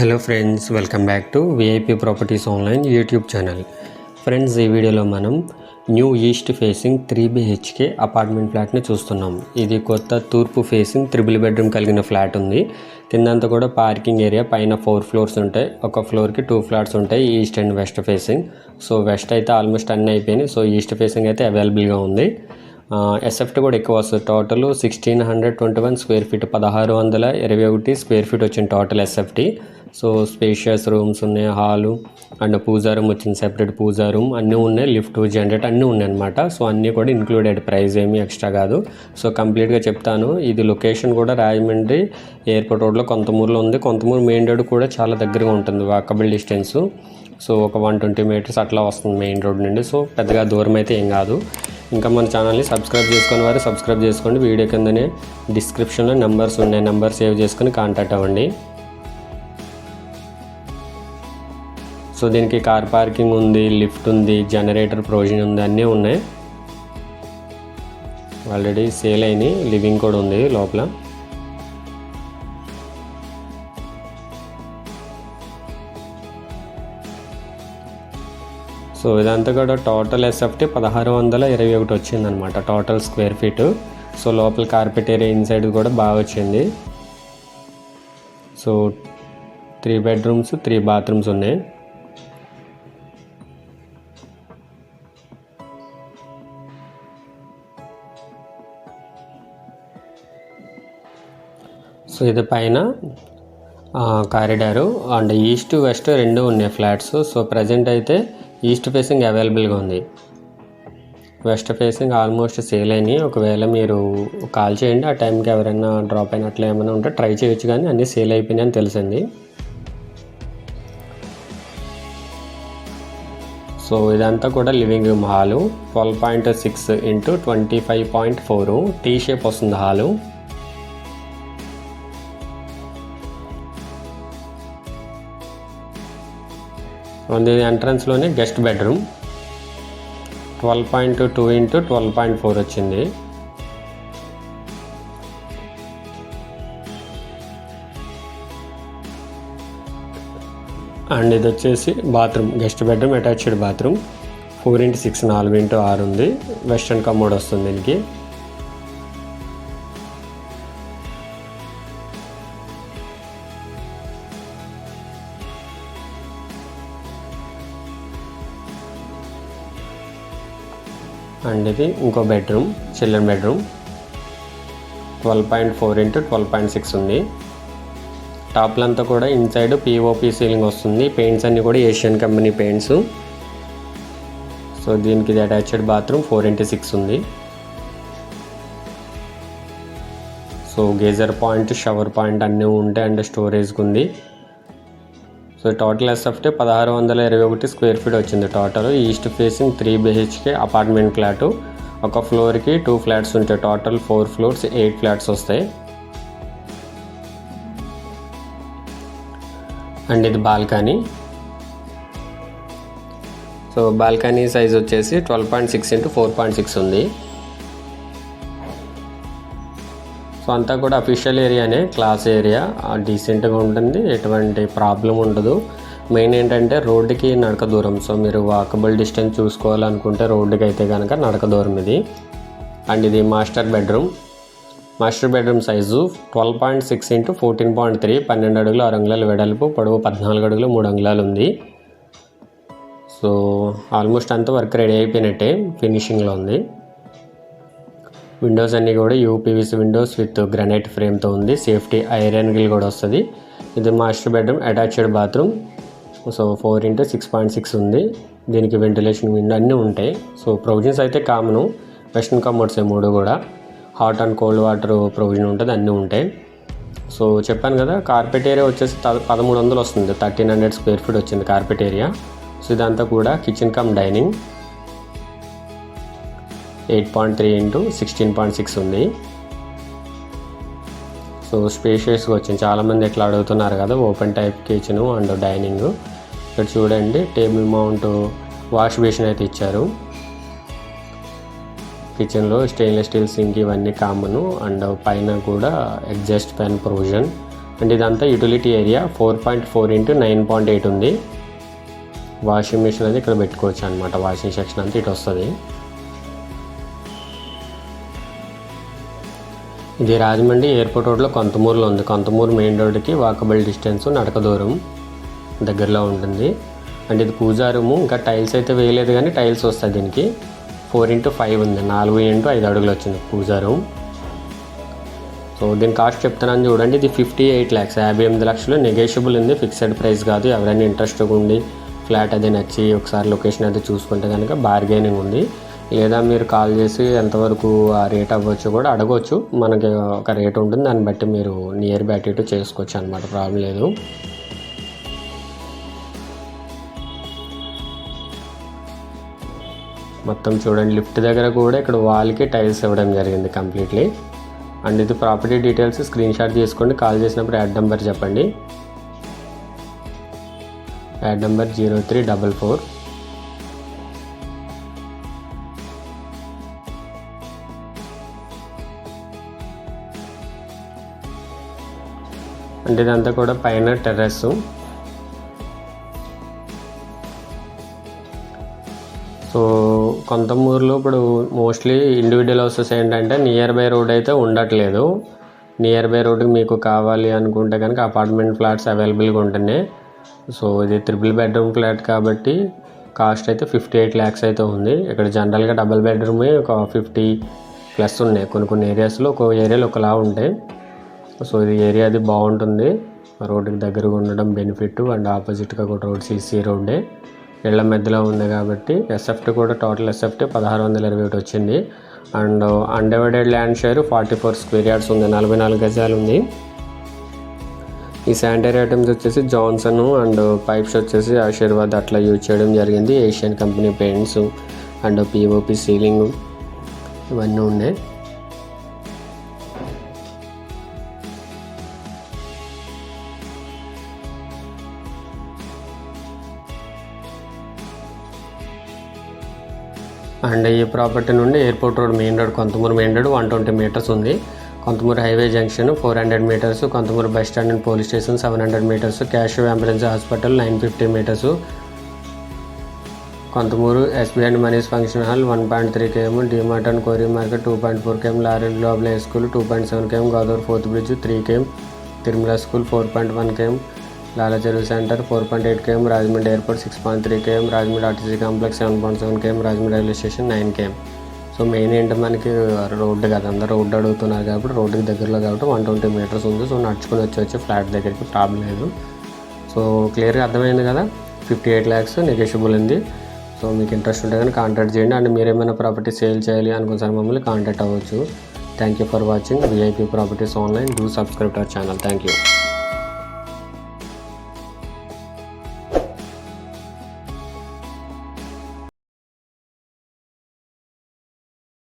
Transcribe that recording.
Hello friends welcome back to VIP properties online YouTube channel. Friends ఈ వీడియోలో మనం new east facing three BHK apartment ఫ్లాట్ని చూస్తున్నాం. ఇది కొత్త తూర్పు ఫేసింగ్ త్రిబుల్ బెడ్రూమ్ కలిగిన ఫ్లాట్ ఉంది. కిందంతా కూడా పార్కింగ్ ఏరియా పైన ఫోర్ ఫ్లోర్స్ ఉంటాయి. ఒక ఫ్లోర్కి టూ ఫ్లాట్స్ ఉంటాయి east and west facing. So west అయితే ఆల్మోస్ట్ అన్నీ అయిపోయినాయి. సో ఈస్ట్ ఫేసింగ్ అయితే అవైలబుల్గా ఉంది. ఎస్ఎఫ్టీ కూడా ఎక్కువ వస్తుంది. Total sixteen hundred twenty one square feet పదహారు వందల ఇరవై ఒకటి స్క్వేర్ ఫీట్ వచ్చింది total SFT so spacious rooms ఉన్నాయి హాలు అండ్ పూజా రూమ్ వచ్చింది సెపరేట్ పూజా రూమ్ అన్నీ ఉన్నాయి లిఫ్ట్ జనరేట్ అన్నీ ఉన్నాయి అనమాట సో అన్నీ కూడా ఇంక్లూడెడ్ ప్రైస్ ఏమీ ఎక్స్ట్రా కాదు. సో కంప్లీట్గా చెప్తాను. ఇది లొకేషన్ కూడా రాజమండ్రి ఎయిర్పోర్ట్ రోడ్లో కొంతమూరులో ఉంది. కొంతమూరు మెయిన్ రోడ్ కూడా చాలా దగ్గరగా ఉంటుంది వాకబుల్ డిస్టెన్స్ సో ఒక వన్ ట్వంటీ మీటర్స్ అట్లా వస్తుంది మెయిన్ రోడ్ నుండి. సో పెద్దగా దూరం అయితే ఏం కాదు. ఇంకా మన ఛానల్ని సబ్స్క్రైబ్ చేసుకుని వారు సబ్స్క్రైబ్ చేసుకోండి. వీడియో కిందనే డిస్క్రిప్షన్లో నెంబర్స్ ఉన్నాయి. నెంబర్ సేవ్ చేసుకుని కాంటాక్ట్ అవ్వండి. సో దీనికి కార్ పార్కింగ్ ఉంది లిఫ్ట్ ఉంది జనరేటర్ ప్రొవిజన్ ఉంది అన్నీ ఉన్నాయి. ఆల్రెడీ సేల్ అయినాయి. లివింగ్ కూడా ఉంది లోపల. సో ఇదంతా కూడా టోటల్ ఎస్ఎఫ్టీ పదహారు వందల ఇరవై ఒకటి వచ్చిందనమాట టోటల్ స్క్వేర్ ఫీటు. సో లోపల కార్పెట్ ఏరియా ఇన్సైడ్ కూడా బాగా వచ్చింది. So three bedrooms three bathrooms ఉన్నాయి. సో ఇది పైన కారిడారు. అండ్ ఈస్ట్ వెస్ట్ రెండు ఉన్నాయి ఫ్లాట్స్. సో ప్రజెంట్ అయితే ఈస్ట్ ఫేసింగ్ అవైలబుల్గా ఉంది. వెస్ట్ ఫేసింగ్ ఆల్మోస్ట్ సేల్ అయినాయి. ఒకవేళ మీరు కాల్ చేయండి ఆ టైంకి ఎవరైనా డ్రాప్ అయినట్లు ఏమైనా ఉంటే ట్రై చేయొచ్చు కానీ అన్నీ సేల్ అయిపోయినాయి అని తెలిసింది సో ఇదంతా కూడా living room hall. Twelve point six into twenty five point four. T shape వస్తుంది హాలు. ఉంది ఎంట్రన్స్లోనే guest bedroom twelve point two into twelve point four వచ్చింది. అండ్ ఇది వచ్చేసి bathroom guest bedroom attached bathroom four into six నాలుగు into ఆరు ఉంది. Western commode వస్తుంది దీనికి. అండ్ ఇది ఇంకో bedroom children bedroom. Twelve point four into twelve point six ఉంది. టాప్లంతా కూడా ఇన్సైడ్ పిఓపి సీలింగ్ వస్తుంది. పెయింట్స్ అన్నీ కూడా ఏషియన్ కంపెనీ పెయింట్స్ సో దీనికి ఇది attached bathroom four into six ఉంది. So geyser point shower point అన్నీ ఉంటాయి అండ్ స్టోరేజ్కి ఉంది సో టోటల్ ఎస్ఎఫ్టీ పదహారు వందల ఇరవై ఒకటి స్క్వేర్ ఫీట్ వచ్చింది total. East facing three BHK apartment flat. ఒక ఫ్లోర్కి టూ ఫ్లాట్స్ ఉంటాయి total four floors eight flats వస్తాయి. అండ్ ఇది బాల్కనీ. సో బాల్కనీ సైజ్ వచ్చేసి twelve point six into four point six ఉంది. సో అంతా కూడా అఫీషియల్ ఏరియానే క్లాస్ ఏరియా డీసెంట్గా ఉంటుంది. ఎటువంటి ప్రాబ్లం ఉండదు. మెయిన్ ఏంటంటే రోడ్డుకి నడక దూరం. సో మీరు వాకబుల్ డిస్టెన్స్ చూసుకోవాలనుకుంటే రోడ్డుకి అయితే కనుక నడక దూరం ఇది. అండ్ ఇది master bedroom master bedroom size twelve point six into fourteen point three పన్నెండు అడుగులు ఆరు అంగుళాలు వెడల్పు పొడవు పద్నాలుగు అడుగులు మూడు అంగుళాలు ఉంది. సో ఆల్మోస్ట్ అంతా వర్క్ రెడీ అయిపోయినట్టే ఫినిషింగ్లో ఉంది. విండోస్ అన్నీ కూడా యూపీవీసీ విండోస్ విత్ గ్రనైట్ ఫ్రేమ్తో ఉంది. సేఫ్టీ ఐరన్ గిల్ కూడా వస్తుంది. ఇది master bedroom attached bathroom. So four into six point six ఉంది. దీనికి వెంటిలేషన్ విండో అన్నీ ఉంటాయి. సో ప్రొవిజన్స్ అయితే కామను. వెస్ట్రన్ కమోడ్స్ మూడు కూడా. Hot and cold water provision ఉంటుంది అన్నీ ఉంటాయి. సో చెప్పాను కదా కార్పెట్ ఏరియా వచ్చేసి పదమూడు వందలు వస్తుంది. థర్టీన్ హండ్రెడ్ స్క్వేర్ ఫీట్ వచ్చింది కార్పెట్ ఏరియా. సో ఇదంతా కూడా kitchen cum dining. Eight point three into sixteen point six ఉంది. సో స్పేషియస్గా వచ్చింది. చాలామంది ఎట్లా అడుగుతున్నారు కదా open type kitchen and dining. ఇక్కడ చూడండి టేబుల్ మౌంట్ వాష్ బేసిన్ అయితే ఇచ్చారు. కిచెన్లో స్టెయిన్లెస్ స్టీల్ సింక్ ఇవన్నీ కామను అండ్ పైన కూడా ఎగ్జాస్ట్ ఫ్యాన్ ప్రొవిజన్. అండ్ ఇదంతా utility area four point four into nine point eight ఉంది. వాషింగ్ మిషన్ అనేది ఇక్కడ పెట్టుకోవచ్చు అనమాట వాషింగ్ సెక్షన్ అంతా ఇటు వస్తుంది. ఇది రాజమండ్రి ఎయిర్పోర్ట్ రోడ్లో కొంతమూరులో ఉంది. కొంతమూరు మెయిన్ రోడ్డుకి వాకబుల్ డిస్టెన్స్ నడక దూరం దగ్గరలో ఉంటుంది. అండ్ ఇది పూజా రూము. ఇంకా టైల్స్ అయితే వేయలేదు కానీ టైల్స్ వస్తాయి దీనికి. ఫోర్ ఇంటూ ఫైవ్ ఉంది. నాలుగు ఇంటూ ఐదు అడుగులు వచ్చింది పూజా రూమ్. సో దీని కాస్ట్ చెప్తున్నాను చూడండి. ఇది ఫిఫ్టీ ఎయిట్ ల్యాక్స్ యాభై ఎనిమిది లక్షలు. నెగోషియబుల్ ఉంది. ఫిక్స్డ్ ప్రైస్ కాదు. ఎవరైనా ఇంట్రెస్ట్గా ఉండి ఫ్లాట్ అది నచ్చి ఒకసారి లొకేషన్ అది చూసుకుంటే కనుక బార్గెనింగ్ ఉంది. లేదా మీరు కాల్ చేసి ఎంతవరకు ఆ రేట్ అవ్వచ్చు కూడా అడగవచ్చు మనకి ఒక రేట్ ఉంటుంది. దాన్ని బట్టి మీరు నియర్ బ్యాట్ ఇటు చేసుకోవచ్చు అనమాట ప్రాబ్లం లేదు. మొత్తం చూడండి. లిఫ్ట్ దగ్గర కూడా ఇక్కడ వాల్కి టైల్స్ ఇవ్వడం జరిగింది కంప్లీట్లీ. అండ్ ఇది ప్రాపర్టీ డీటెయిల్స్ స్క్రీన్ షాట్ తీసుకోండి. కాల్ చేసినప్పుడు యాడ్ నెంబర్ చెప్పండి. Ad number zero three double four. అంటే ఇదంతా కూడా పైన టెర్రస్ సో కొంతమూరులో ఇప్పుడు మోస్ట్లీ ఇండివిజువల్ హౌసెస్ ఏంటంటే నియర్ బై రోడ్ అయితే ఉండట్లేదు. నియర్ బై రోడ్కి మీకు కావాలి అనుకుంటే కనుక అపార్ట్మెంట్ ఫ్లాట్స్ అవైలబుల్గా ఉంటున్నాయి సో ఇది త్రిపుల్ బెడ్రూమ్ ఫ్లాట్ కాబట్టి కాస్ట్ అయితే ఫిఫ్టీ ఎయిట్ ల్యాక్స్ అయితే ఉంది. ఇక్కడ జనరల్గా డబుల్ బెడ్రూమే ఒక ఫిఫ్టీ ప్లస్ ఉన్నాయి. కొన్ని కొన్ని ఏరియాస్లో ఒక ఏరియాలో ఒకలా ఉంటాయి. సో ఇది ఏరియా అది బాగుంటుంది. రోడ్డుకి దగ్గరగా ఉండడం బెనిఫిట్ అండ్ ఆపోజిట్గా కూడా రోడ్ సీసీ రోడ్డే. ఇళ్ళ మధ్యలో ఉంది కాబట్టి ఎస్ఎఫ్టీ కూడా టోటల్ ఎస్ఎఫ్టీ పదహారు వందల ఇరవై ఒకటి వచ్చింది. And undivided land share forty four square yards ఉంది. నలభై నాలుగు గజాలు ఉంది. ఈ శానిటరీ ఐటమ్స్ వచ్చేసి జాన్సన్ అండ్ పైప్స్ వచ్చేసి ఆశీర్వాద్ అట్లా యూజ్ చేయడం జరిగింది. Asian company paints and POP ceiling ఇవన్నీ ఉన్నాయి అండ్ ఈ ప్రాపర్టీ నుండి airport road main road Konthamuru main road one twenty metres ఉంది. Konthamuru highway junction four hundred metres Konthamuru bus stand and police station seven hundred metres cash ambulance hospital nine fifty metres. Kontamuru SB and Manis function hall one point three KM DMart and Kori market two point four KM lorry global high school two point seven KM Godavari fourth bridge three KM Tirumala school four point one KM. Lala Cheruvu centre four point eight KM Rajahmundry airport six point three KM Rajahmundry RTC complex seven point seven KM Rajahmundry railway station nine KM so main ఏంటి మనకి road కదా. అందరూ road అడుగుతున్నారు కాబట్టి రోడ్డుకి దగ్గరలో కాబట్టి one twenty metres ఉంది. సో నడుచుకుని వచ్చి వచ్చి ఫ్లాట్ దగ్గరికి ప్రాబ్లం లేదు. సో క్లియర్గా అర్థమైంది కదా? ఫిఫ్టీ ఎయిట్ ల్యాక్స్ నెగోషియబుల్ ఉంది. సో మీకు ఇంట్రెస్ట్ ఉంటే కానీ కాంటాక్ట్ చేయండి. అండ్ మీరు ఏమైనా ప్రాపర్టీ సేల్ చేయాలి అనుకుంటారు మమ్మల్ని కాంటాక్ట్ అవ్వచ్చు. Thank you for watching VIP properties online do subscribe our channel thank you